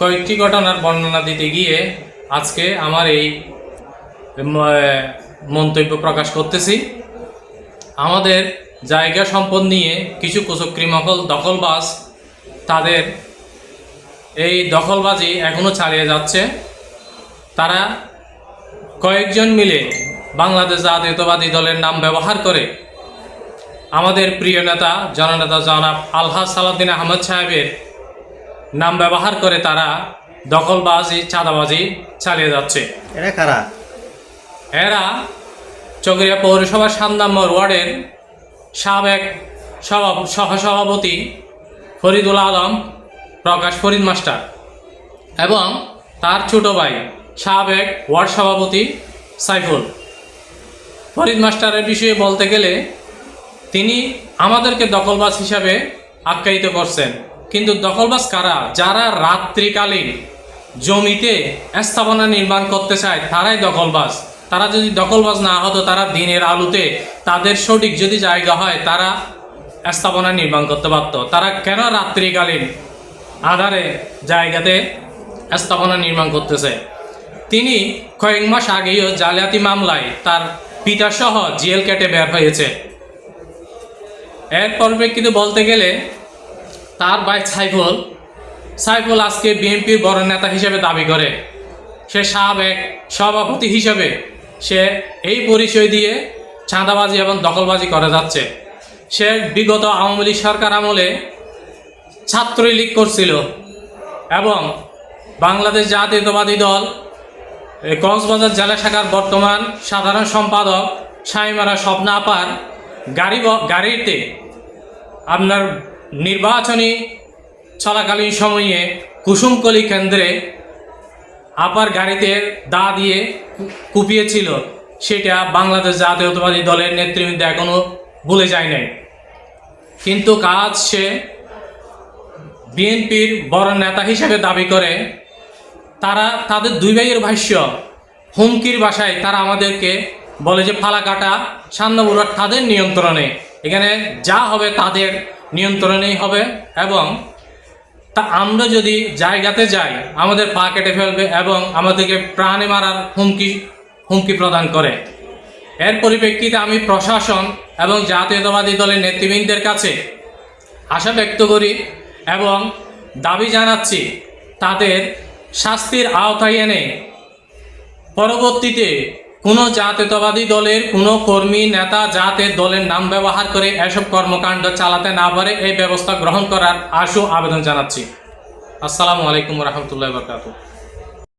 কয়েকটি ঘটনার বর্ণনা দিতে গিয়ে আজকে আমার এই মন্তব্য প্রকাশ করতেছি। আমাদের জায়গা সম্পদ নিয়ে কিছু কুচক্রি মহল, দখলবাজ, তাদের এই দখলবাজি এখনও চালিয়ে যাচ্ছে। তারা কয়েকজন মিলে বাংলাদেশ জাতীয়তাবাদী দলের নাম ব্যবহার করে আমাদের প্রিয় নেতা, জননেতা জনাব আলহা সালাউদ্দিন আহমদ সাহেবের নাম ব্যবহার করে তারা দখলবাজি চাঁদাবাজি চালিয়ে যাচ্ছে। এটা খারাপ এরা চকরিয়া পৌরসভার সাত নম্বর ওয়ার্ডের সাবেক সভা সহসভাপতি ফরিদুল আলম প্রকাশ ফরিদ মাস্টার এবং তার ছোট ভাই সাবেক ওয়ার্ড সভাপতি সাইফুল। ফরিদ মাস্টারের বিষয়ে বলতে গেলে তিনি আমাদেরকে দখলবাজ হিসাবে আখ্যায়িত করছেন। কিন্তু দখলবাজ কারা? যারা রাত্রিকালীন জমিতে স্থাপনা নির্মাণ করতে চায়, তারাই দখলবাজ। তারা যদি দখলবাজ না হতো, তারা দিনের আলোতে তাদের সঠিক যদি জায়গা হয়, তারা স্থাপনা নির্মাণ করতে পারত। তারা কেন রাত্রিকালীন আধারে জায়গাতে স্থাপনা নির্মাণ করতেছে? তিনি কয়েক মাস আগেও জালিয়াতি মামলায় তার পিতাসহ জেল কেটে বের হয়েছে। এর পরিপ্রেক্ষিতে বলতে গেলে তার ভাই সাইফুল। সাইফুল আজকে বিএনপির বড় নেতা হিসেবে দাবি করে। সে সাবেক সভাপতি হিসেবে সে এই পরিচয় দিয়ে চাঁদাবাজি এবং দখলবাজি করে যাচ্ছে। সে বিগত আওয়ামী লীগ সরকার আমলে ছাত্রলীগ করছিল এবং বাংলাদেশ জাতীয়তাবাদী দল কক্সবাজার জেলা শাখার বর্তমান সাধারণ সম্পাদক সাইমারা স্বপ্না আপার গাড়ি গাড়িতে আপনার নির্বাচনী চলাকালীন সময়ে কুসুমকলি কেন্দ্রে আপার গাড়িতে দা দিয়ে কুপিয়েছিল। সেটা বাংলাদেশ জাতীয়তাবাদী দলের নেতৃবৃন্দ এখনও ভুলে যায় নাই। কিন্তু কাজ সে বিএনপির বড় নেতা হিসেবে দাবি করে, তারা, তাদের দুই ভাইয়ের ভাষ্য, হুমকির বাসায় তারা আমাদেরকে বলে যে, ফালাকাটা সান্নবুড়া তাদের নিয়ন্ত্রণে। এখানে যা হবে তাদের নিয়ন্ত্রণেই হবে এবং তা আমরা যদি জায়গাতে যাই, আমাদের পা কেটে ফেলবে এবং আমাদেরকে প্রাণে মারার হুমকি হুমকি প্রদান করে। এর পরিপ্রেক্ষিতে আমি প্রশাসন এবং জাতীয়তাবাদী দলের নেতৃবৃন্দের কাছে আশা ব্যক্ত করি এবং দাবি জানাচ্ছি, তাদের শাস্তির আওতায় এনে পরবর্তীতে কোনো জাতীয়তাবাদী দলের কোনো কর্মী, নেতা যাতে দলের নাম ব্যবহার করে এসব কর্মকাণ্ড চালাতে না পারে এই ব্যবস্থা গ্রহণ করার আশু আবেদন জানাচ্ছি। আসসালামু আলাইকুম রহমতুল্লাহ বরকাতু